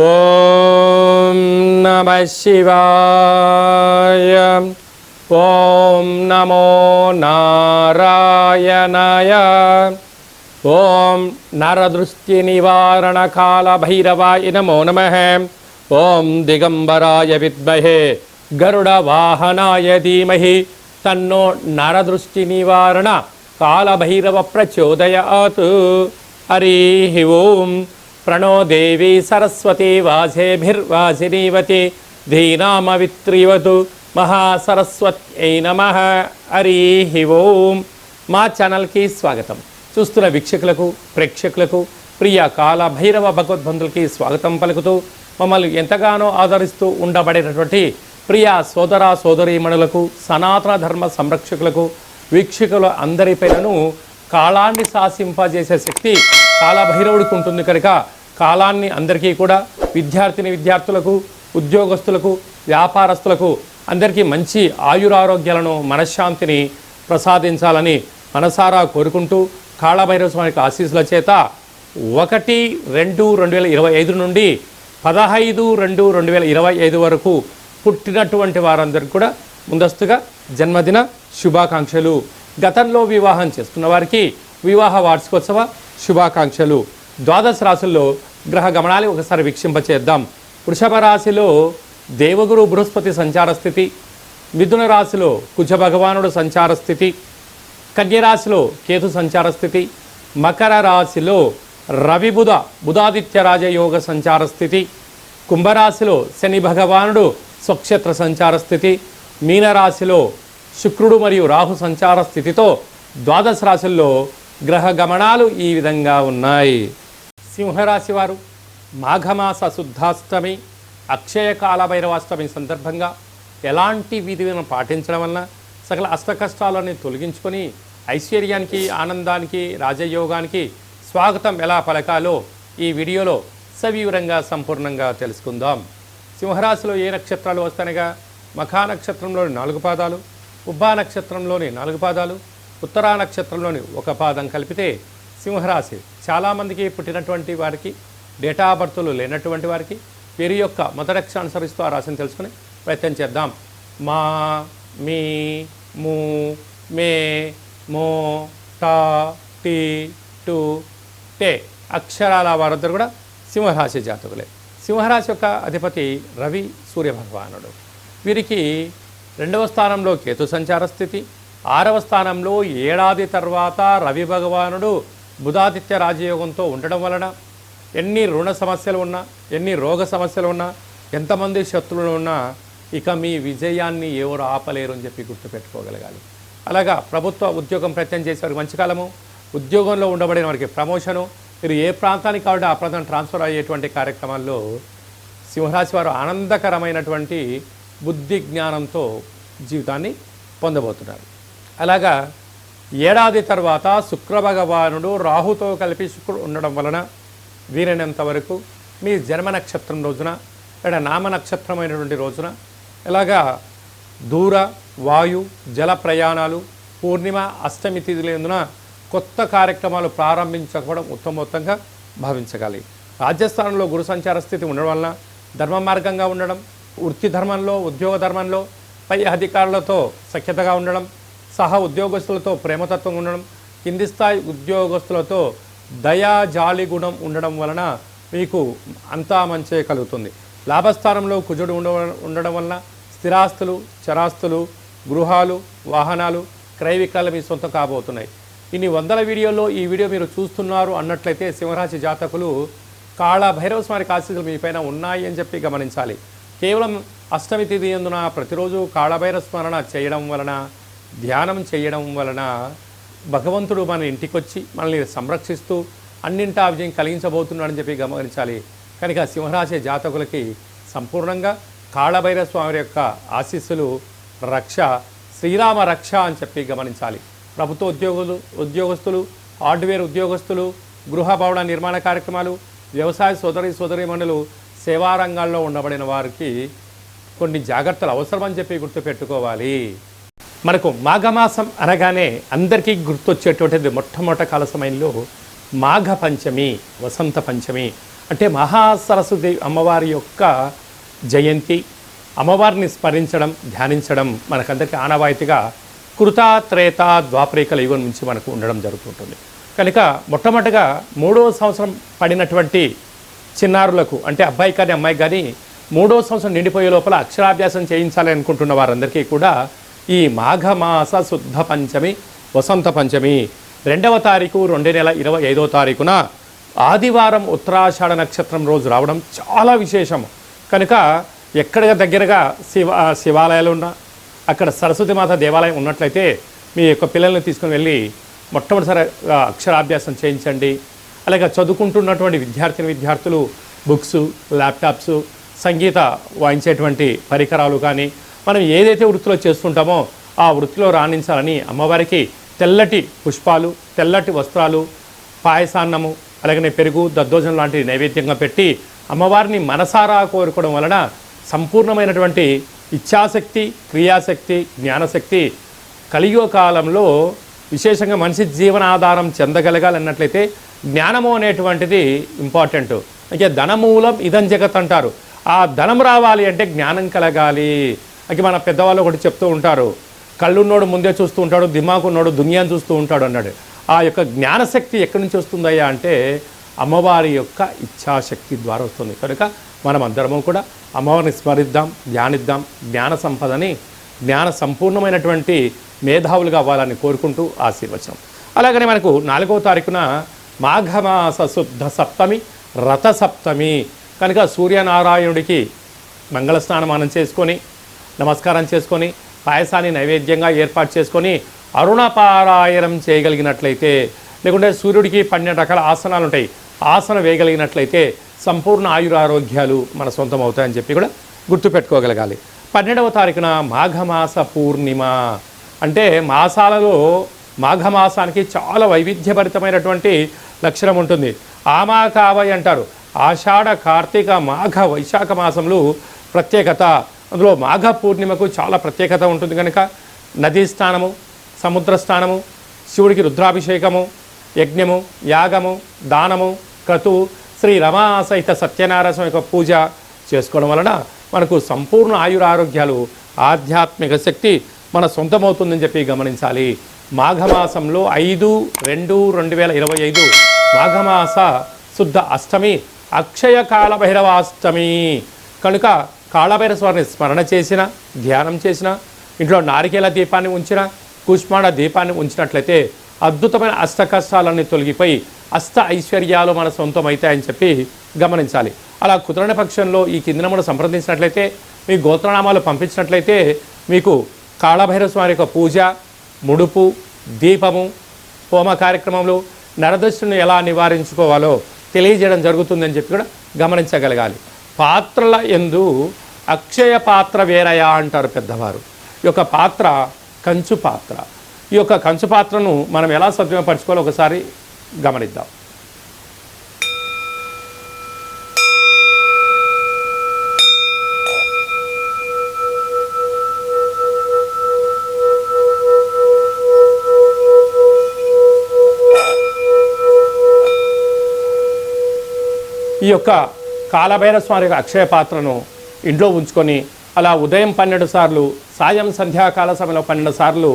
ఓం నమ శివాయ ఓం నమో నారాయణాయ ఓం నరదృష్టి నివారణ కాల భైరవాయ నమో నమ ఓం దిగంబరాయ విద్మహే గరుడవాహనాయ ధీమహి తన్నో నరదృష్టి నివారణ కాలభైరవ ప్రచోదయాత్. హరి ఓం. ప్రణోదేవి సరస్వతి వాసేభిర్వాసినీవతి. ధీనామవిత్రివతు మహాసరస్వత్యై నమ. హరి ఓం. మా ఛానల్కి స్వాగతం. చూస్తున్న వీక్షకులకు ప్రేక్షకులకు ప్రియ కాల భైరవ భగవద్బంధులకి స్వాగతం పలుకుతూ మమ్మల్ని ఎంతగానో ఆదరిస్తూ ఉండబడేటటువంటి ప్రియ సోదర సోదరీమణులకు సనాతన ధర్మ సంరక్షకులకు వీక్షకుల అందరిపైనను కాలాన్ని శాసింపజేసే శక్తి కాలభైరవుడికి ఉంటుంది కనుక కాలాన్ని అందరికీ కూడా విద్యార్థిని విద్యార్థులకు ఉద్యోగస్తులకు వ్యాపారస్తులకు అందరికీ మంచి ఆయురారోగ్యాలను మనశ్శాంతిని ప్రసాదించాలని మనసారా కోరుకుంటూ కాళభైరవ స్వామికి ఆశీస్సుల చేత ఒకటి రెండు రెండు వేల ఇరవై ఐదు నుండి పదహైదు రెండు రెండు వేల ఇరవై ఐదు వరకు పుట్టినటువంటి వారందరికీ కూడా ముందస్తుగా జన్మదిన శుభాకాంక్షలు. గతంలో వివాహం చేసుకున్న వారికి వివాహ వార్షికోత్సవ శుభాకాంక్షలు. ద్వాదశ రాశుల్లో గ్రహ గమనాలు ఒకసారి వీక్షింపచేద్దాం. వృషభ రాశిలో దేవగురు బృహస్పతి సంచార స్థితి. మిథున రాశిలో కుజ భగవానుడు సంచార స్థితి. కన్యరాశిలో కేతు సంచార స్థితి. మకర రాశిలో రవి బుధ బుధాదిత్య రాజయోగ సంచార స్థితి. కుంభరాశిలో శని భగవానుడు స్వక్షేత్ర సంచార స్థితి మీనరాశిలో శుక్రుడు మరియు రాహు సంచార స్థితితో ద్వాదశ రాశుల్లో గ్రహ గమనాలు ఈ విధంగా ఉన్నాయి. సింహరాశి వారు మాఘమాస శుద్ధాష్టమి అక్షయ భైరవాష్టమి సందర్భంగా ఎలాంటి విధులను పాటించడం వలన సకల అష్టకష్టాలని తొలగించుకొని ఐశ్వర్యానికి ఆనందానికి రాజయోగానికి స్వాగతం ఎలా పలకాలో ఈ వీడియోలో సవివరంగా సంపూర్ణంగా తెలుసుకుందాం. సింహరాశిలో ఏ నక్షత్రాలు వస్తానగా మఖా నక్షత్రంలోని నాలుగు పాదాలు ఉబ్బా నక్షత్రంలోని నాలుగు పాదాలు ఉత్తరా నక్షత్రంలోని ఒక పాదం కలిపితే సింహరాశి. చాలామందికి పుట్టినటువంటి వారికి డేటా బర్త్లు లేనటువంటి వారికి పేరు యొక్క మొదటక్ష అనుసరిస్తూ ఆ రాశిని తెలుసుకుని ప్రయత్నం చేద్దాం. మా మీ మూ మే మో టా టీ టు టే అక్షరాల వారందరూ కూడా సింహరాశి జాతకులే. సింహరాశి యొక్క అధిపతి రవి సూర్య భగవానుడు వీరికి రెండవ స్థానంలో కేతు సంచార స్థితి ఆరవ స్థానంలో ఏడాది తర్వాత రవి భగవానుడు బుధాదిత్య రాజయోగంతో ఉండడం వలన ఎన్ని రుణ సమస్యలు ఉన్నా ఎన్ని రోగ సమస్యలు ఉన్నా ఎంతమంది శత్రువులు ఉన్నా ఇక మీ విజయాన్ని ఎవరు ఆపలేరు అని చెప్పి గుర్తుపెట్టుకోగలగాలి. అలాగా ప్రభుత్వ ఉద్యోగం ప్రయత్నం చేసేవారికి మంచి కాలము ఉద్యోగంలో ఉండబడిన వారికి ప్రమోషను మీరు ఏ ప్రాంతానికి కాబట్టి ఆ ప్రాంతం ట్రాన్స్ఫర్ అయ్యేటువంటి కార్యక్రమాల్లో సింహరాశి వారు ఆనందకరమైనటువంటి బుద్ధి జ్ఞానంతో జీవితాన్ని పొందబోతున్నారు. అలాగా ఏడాది తర్వాత శుక్రభగవానుడు రాహుతో కలిపి శుక్రుడు ఉండడం వలన వీరైనంత వరకు మీ జన్మ నక్షత్రం రోజున లేదా నామ నక్షత్రమైనటువంటి రోజున ఇలాగా దూర వాయు జల ప్రయాణాలు పూర్ణిమ అష్టమి తిథులందున కొత్త కార్యక్రమాలు ప్రారంభించకపోవడం ఉత్తమోత్తంగా భావించగాలి. రాజస్థానంలో గురు సంచార స్థితి ఉండడం వలన ధర్మ మార్గంగా ఉండడం వృత్తి ధర్మంలో ఉద్యోగ ధర్మంలో పై అధికారులతో సఖ్యతగా ఉండడం సహ ఉద్యోగస్తులతో ప్రేమతత్వం ఉండడం కింది స్థాయి ఉద్యోగస్తులతో దయా జాలి గుణం ఉండడం వలన మీకు అంతా మంచే కలుగుతుంది. లాభస్థానంలో కుజుడు ఉండ ఉండడం వలన స్థిరాస్తులు చరాస్తులు గృహాలు వాహనాలు క్రయ విక్రయాలు మీ సొంతం కాబోతున్నాయి. ఇన్ని వందల వీడియోల్లో ఈ వీడియో మీరు చూస్తున్నారు అన్నట్లయితే సింహరాశి జాతకులు కాళ భైరవ స్వామి ఆశీస్సులు మీ పైన ఉన్నాయి అని చెప్పి గమనించాలి. కేవలం అష్టమి తిథి ఎందున ప్రతిరోజు కాళభైరవ స్మరణ చేయడం వలన ధ్యానం చేయడం వలన భగవంతుడు మన ఇంటికొచ్చి మనల్ని సంరక్షిస్తూ అన్నింటా విజయం కలిగించబోతున్నాడని చెప్పి గమనించాలి. కనుక సింహరాశి జాతకులకి సంపూర్ణంగా కాళభైరవ స్వామి యొక్క ఆశీస్సులు రక్ష శ్రీరామ రక్ష అని చెప్పి గమనించాలి. ప్రభుత్వ ఉద్యోగులు ఉద్యోగస్తులు హార్డ్వేర్ ఉద్యోగస్తులు గృహ భవన నిర్మాణ కార్యక్రమాలు వ్యవసాయ సోదరి సోదరిమణులు సేవా రంగాల్లో ఉండబడిన వారికి కొన్ని జాగ్రత్తలు అవసరమని చెప్పి గుర్తుపెట్టుకోవాలి. మనకు మాఘమాసం అనగానే అందరికీ గుర్తొచ్చేటువంటిది మొట్టమొదటి కాల సమయంలో మాఘ పంచమి వసంత పంచమి అంటే మహాసరస్వతి అమ్మవారి యొక్క జయంతి. అమ్మవారిని స్మరించడం ధ్యానించడం మనకందరికీ ఆనవాయితీగా కృత త్రేత ద్వాపరికల యుగం నుంచి మనకు ఉండడం జరుగుతుంటుంది. కనుక మొట్టమొదటిగా మూడవ సంవత్సరం పడినటువంటి చిన్నారులకు అంటే అబ్బాయి కానీ అమ్మాయి కానీ మూడో సంవత్సరం నిండిపోయే లోపల అక్షరాభ్యాసం చేయించాలి అనుకుంటున్న వారందరికీ కూడా ఈ మాఘమాస శుద్ధ పంచమి వసంత పంచమి రెండవ తారీఖు రెండు నెల ఇరవై ఐదో తారీఖున ఆదివారం ఉత్తరాషాఢ నక్షత్రం రోజు రావడం చాలా విశేషం కనుక ఎక్కడ దగ్గరగా శివ శివాలయాలు ఉన్నా అక్కడ సరస్వతి మాత దేవాలయం ఉన్నట్లయితే మీ యొక్క పిల్లల్ని తీసుకుని వెళ్ళి మొట్టమొదటిసారి అక్షరాభ్యాసం చేయించండి. అలాగే చదువుకుంటున్నటువంటి విద్యార్థిని విద్యార్థులు బుక్స్ ల్యాప్టాప్స్ సంగీత వాయించేటువంటి పరికరాలు కానీ మనం ఏదైతే వృత్తిలో చేస్తుంటామో ఆ వృత్తిలో రాణించాలని అమ్మవారికి తెల్లటి పుష్పాలు తెల్లటి వస్త్రాలు పాయసాన్నము అలాగనే పెరుగు దద్దోజనం లాంటి నైవేద్యంగా పెట్టి అమ్మవారిని మనసారా కోరుకోవడం వలన సంపూర్ణమైనటువంటి ఇచ్ఛాశక్తి క్రియాశక్తి జ్ఞానశక్తి కలియుగ కాలంలో విశేషంగా మనిషి జీవనాధారం చెందగలగాలన్నట్లయితే జ్ఞానము అనేటువంటిది ఇంపార్టెంట్. అంటే ధనమూలం ఇదం జగత్ అంటారు. ఆ ధనం రావాలి అంటే జ్ఞానం కలగాలి. అది మన పెద్దవాళ్ళు ఒకటి చెప్తూ ఉంటారు. కళ్ళున్నోడు ముందే చూస్తూ ఉంటాడు దిమాకున్నోడు దునియాను చూస్తూ ఉంటాడు అన్నాడు. ఆ యొక్క జ్ఞానశక్తి ఎక్కడి నుంచి వస్తుందయ్యా అంటే అమ్మవారి యొక్క ఇచ్ఛాశక్తి ద్వారా వస్తుంది. కనుక మనం అందరము కూడా అమ్మవారిని స్మరిద్దాం ధ్యానిద్దాం. జ్ఞాన సంపదని జ్ఞాన సంపూర్ణమైనటువంటి మేధావులుగా అవ్వాలని కోరుకుంటూ ఆశీర్వచనం. అలాగనే మనకు నాలుగవ తారీఖున మాఘమాస శుద్ధ సప్తమి రథ సప్తమి. కనుక సూర్యనారాయణుడికి మంగళ స్నానమానం చేసుకొని నమస్కారం చేసుకొని పాయసాన్ని నైవేద్యంగా ఏర్పాటు చేసుకొని అరుణపారాయణం చేయగలిగినట్లయితే లేకుంటే సూర్యుడికి పన్నెండు రకాల ఆసనాలు ఉంటాయి ఆసన వేయగలిగినట్లయితే సంపూర్ణ ఆయురారోగ్యాలు మన సొంతం అవుతాయని చెప్పి కూడా గుర్తుపెట్టుకోగలగాలి. పన్నెండవ తారీఖున మాఘమాస పూర్ణిమ. అంటే మాసాలలో మాఘమాసానికి చాలా వైవిధ్యభరితమైనటువంటి లక్షణం ఉంటుంది. ఆమాకావై అంటారు. ఆషాఢ కార్తీక మాఘ వైశాఖ మాసంలో ప్రత్యేకత. అందులో మాఘ పూర్ణిమకు చాలా ప్రత్యేకత ఉంటుంది కనుక నదీ స్నానము సముద్ర స్నానము శివుడికి రుద్రాభిషేకము యజ్ఞము యాగము దానము క్రతువు శ్రీ రమా సహిత సత్యనారాయణ యొక్క పూజ చేసుకోవడం వలన మనకు సంపూర్ణ ఆయురారోగ్యాలు ఆధ్యాత్మిక శక్తి మన సొంతమవుతుందని చెప్పి గమనించాలి. మాఘమాసంలో ఐదు రెండు రెండు వేల ఇరవై ఐదు మాఘమాస శుద్ధ అష్టమి అక్షయ కాళభైరవాష్టమి కనుక కాళభైర స్వామిని స్మరణ చేసిన ధ్యానం చేసిన ఇంట్లో నారికేల దీపాన్ని ఉంచిన కుష్మాడ దీపాన్ని ఉంచినట్లయితే అద్భుతమైన అష్ట కష్టాలన్నీ తొలగిపోయి అష్ట ఐశ్వర్యాలు మన సొంతం అవుతాయని చెప్పి గమనించాలి. అలా కుదరని పక్షంలో ఈ కింద మనం సంప్రదించినట్లయితే మీ గోత్రనామాలు పంపించినట్లయితే మీకు కాళభైరవ స్వామి యొక్క పూజ ముడుపు దీపము హోమ కార్యక్రమంలో నరదృష్టిని ఎలా నివారించుకోవాలో తెలియజేయడం జరుగుతుందని చెప్పి కూడా గమనించగలగాలి. పాత్రల ఎందు అక్షయ పాత్ర వేరయా అంటారు పెద్దవారు. ఈ యొక్క పాత్ర కంచు పాత్ర. ఈ యొక్క కంచు పాత్రను మనం ఎలా సద్వినియోగపరచుకోవాలో ఒకసారి గమనిద్దాం. ఈ యొక్క కాలభైర స్వామి యొక్క అక్షయ పాత్రను ఇంట్లో ఉంచుకొని అలా ఉదయం పన్నెండు సార్లు సాయం సంధ్యాకాల సమయంలో పన్నెండు సార్లు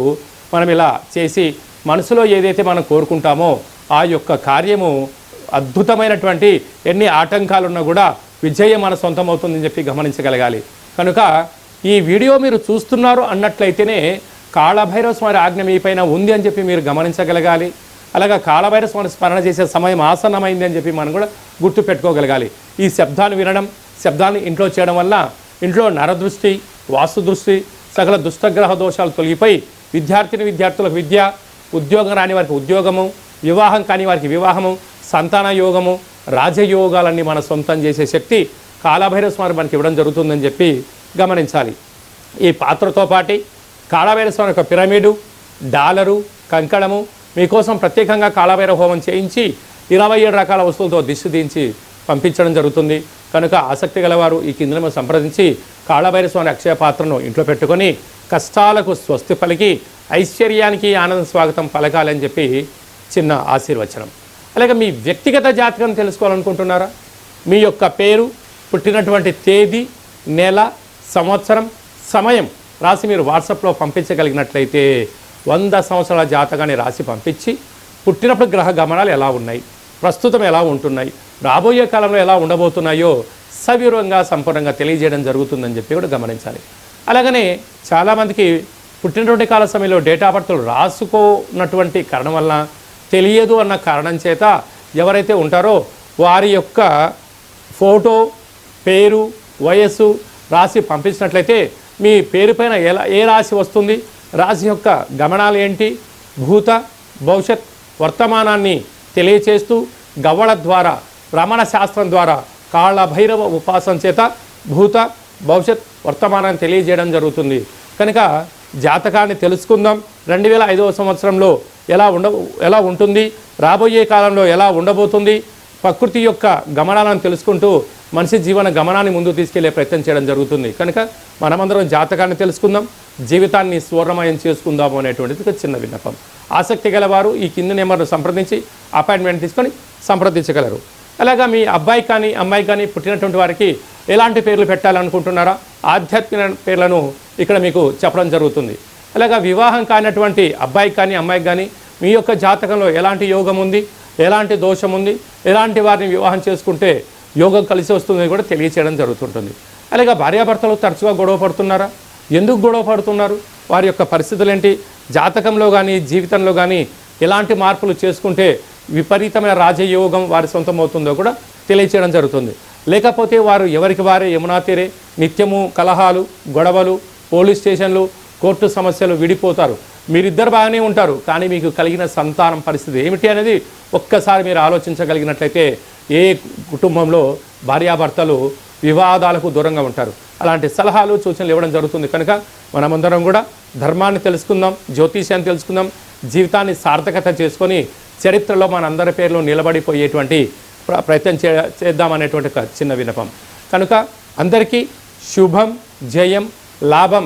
మనం ఇలా చేసి మనసులో ఏదైతే మనం కోరుకుంటామో ఆ యొక్క కార్యము అద్భుతమైనటువంటి ఎన్ని ఆటంకాలున్నా కూడా విజయం మన సొంతమవుతుందని చెప్పి గమనించగలగాలి. కనుక ఈ వీడియో మీరు చూస్తున్నారు అన్నట్లయితేనే కాళభైరవ స్వామి ఆజ్ఞ మీ పైన ఉంది అని చెప్పి మీరు గమనించగలగాలి. అలాగే కాళభైరవ స్వామి స్మరణ చేసే సమయం ఆసన్నమైంది అని చెప్పి మనం కూడా గుర్తు పెట్టుకోగలగాలి. ఈ శబ్దాన్ని వినడం శబ్దాన్ని ఇంట్లో చేయడం వల్ల ఇంట్లో నరదృష్టి వాస్తు దృష్టి సకల దుష్టగ్రహ దోషాలు తొలగిపోయి విద్యార్థిని విద్యార్థులకు విద్య ఉద్యోగం రాని వారికి ఉద్యోగము వివాహం కాని వారికి వివాహము సంతాన యోగము రాజయోగాలన్నీ మన సొంతం చేసే శక్తి కాళభైరవ స్వామి మనకి ఇవ్వడం జరుగుతుందని చెప్పి గమనించాలి. ఈ పాత్రతో పాటి కాళభైరవ స్వామి యొక్క పిరమిడు డాలరు కంకణము మీకోసం ప్రత్యేకంగా కాళభైరవ హోమం చేయించి ఇరవై ఏడు రకాల వస్తువులతో దిష్టి దించి పంపించడం జరుగుతుంది. కనుక ఆసక్తి గలవారు ఈ కింద సంప్రదించి కాళభైరవ స్వామి అక్షయ పాత్రను ఇంట్లో పెట్టుకొని కష్టాలకు స్వస్తి పలికి ఐశ్వర్యానికి ఆనంద స్వాగతం పలకాలని చెప్పి చిన్న ఆశీర్వచనం. అలాగే మీ వ్యక్తిగత జాతకం తెలుసుకోవాలనుకుంటున్నారా? మీ యొక్క పేరు పుట్టినటువంటి తేదీ నెల సంవత్సరం సమయం రాసి మీరు వాట్సాప్లో పంపించగలిగినట్లయితే వంద సంవత్సరాల జాతకాన్ని రాసి పంపించి పుట్టినప్పుడు గ్రహ గమనాలు ఎలా ఉన్నాయి? ప్రస్తుతం ఎలా ఉంటున్నాయి? రాబోయే కాలంలో ఎలా ఉండబోతున్నాయో సవివరంగా సంపూర్ణంగా తెలియజేయడం జరుగుతుందని చెప్పి కూడా గమనించాలి. అలాగనే చాలామందికి పుట్టినటువంటి కాల సమయంలో డేటా బర్త్లు రాసుకోనటువంటి కారణం వలన తెలియదు అన్న కారణం చేత ఎవరైతే ఉంటారో వారి యొక్క ఫోటో పేరు వయస్సు రాసి పంపించినట్లయితే మీ పేరు పైన ఎలా ఏ రాశి వస్తుంది రాశి యొక్క గమనాలు ఏంటి భూత భవిష్యత్ వర్తమానాన్ని తెలియచేస్తూ గవ్వల ద్వారా రమణ శాస్త్రం ద్వారా కాళ్ళ భైరవ ఉపాసన చేత భూత భవిష్యత్ వర్తమానాన్ని తెలియజేయడం జరుగుతుంది. కనుక జాతకాన్ని తెలుసుకుందాం. రెండు వేల ఐదవ సంవత్సరంలో ఎలా ఉండ ఎలా ఉంటుంది? రాబోయే కాలంలో ఎలా ఉండబోతుంది? ప్రకృతి యొక్క గమనాలను తెలుసుకుంటూ మనిషి జీవన గమనాన్ని ముందు తీసుకెళ్ళే ప్రయత్నం చేయడం జరుగుతుంది. కనుక మనమందరం జాతకాన్ని తెలుసుకుందాం జీవితాన్ని స్వర్ణమయం చేసుకుందాము అనేటువంటిది ఒక చిన్న విన్నపం. ఆసక్తి గలవారు ఈ కింది నెంబర్ను సంప్రదించి అపాయింట్మెంట్ తీసుకొని సంప్రదించగలరు. అలాగా మీ అబ్బాయి కానీ అమ్మాయి కానీ పుట్టినటువంటి వారికి ఎలాంటి పేర్లు పెట్టాలనుకుంటున్నారా? ఆధ్యాత్మిక పేర్లను ఇక్కడ మీకు చెప్పడం జరుగుతుంది. అలాగా వివాహం కానటువంటి అబ్బాయికి కానీ అమ్మాయికి కానీ మీ యొక్క జాతకంలో ఎలాంటి యోగం ఉంది? ఎలాంటి దోషం ఉంది? ఎలాంటి వారిని వివాహం చేసుకుంటే యోగం కలిసి వస్తుందని కూడా తెలియచేయడం జరుగుతుంటుంది. అలాగే భార్యాభర్తలు తరచుగా గొడవ పడుతున్నారా? ఎందుకు గొడవ పడుతున్నారు? వారి యొక్క పరిస్థితులు ఏంటి జాతకంలో కానీ జీవితంలో కానీ ఎలాంటి మార్పులు చేసుకుంటే విపరీతమైన రాజయోగం వారి సొంతం అవుతుందో కూడా తెలియచేయడం జరుగుతుంది. లేకపోతే వారు ఎవరికి వారే యమునా తీరే నిత్యము కలహాలు గొడవలు పోలీస్ స్టేషన్లు కోర్టు సమస్యలు విడిపోతారు. మీరిద్దరు బాగానే ఉంటారు కానీ మీకు కలిగిన సంతానం పరిస్థితి ఏమిటి అనేది ఒక్కసారి మీరు ఆలోచించగలిగినట్లయితే ఏ కుటుంబంలో భార్యాభర్తలు వివాదాలకు దూరంగా ఉంటారు. అలాంటి సలహాలు సూచనలు ఇవ్వడం జరుగుతుంది కనుక మనమందరం కూడా ధర్మాన్ని తెలుసుకుందాం జ్యోతిష్యాన్ని తెలుసుకుందాం జీవితాన్ని సార్థకత చేసుకొని చరిత్రలో మనందరి పేర్లు నిలబడిపోయేటువంటి ప్ర- ప్రయత్నం చే చేద్దామనేటువంటి ఒక చిన్న వినపం కనుక అందరికీ శుభం జయం లాభం.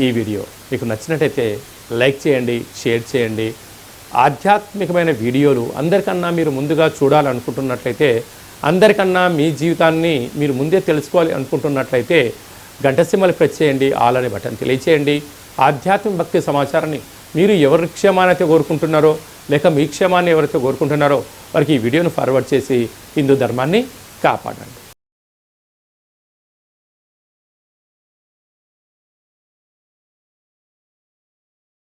ఈ వీడియో. మీకు నచ్చినట్టయితే లైక్ చేయండి షేర్ చేయండి. ఆధ్యాత్మికమైన వీడియోలు అందరికన్నా మీరు ముందుగా చూడాలనుకుంటున్నట్లయితే అందరికన్నా మీ జీవితాన్ని మీరు ముందే తెలుసుకోవాలి అనుకుంటున్నట్లయితే గంటసీమలు ప్రెస్ చేయండి ఆల్ అనే బటన్ తెలియచేయండి. ఆధ్యాత్మిక భక్తి సమాచారాన్ని మీరు ఎవరి క్షేమాన్ని కోరుకుంటున్నారో లేక మీ క్షేమాన్ని ఎవరైతే కోరుకుంటున్నారో వారికి ఈ వీడియోను ఫార్వర్డ్ చేసి హిందూ ధర్మాన్ని కాపాడండి.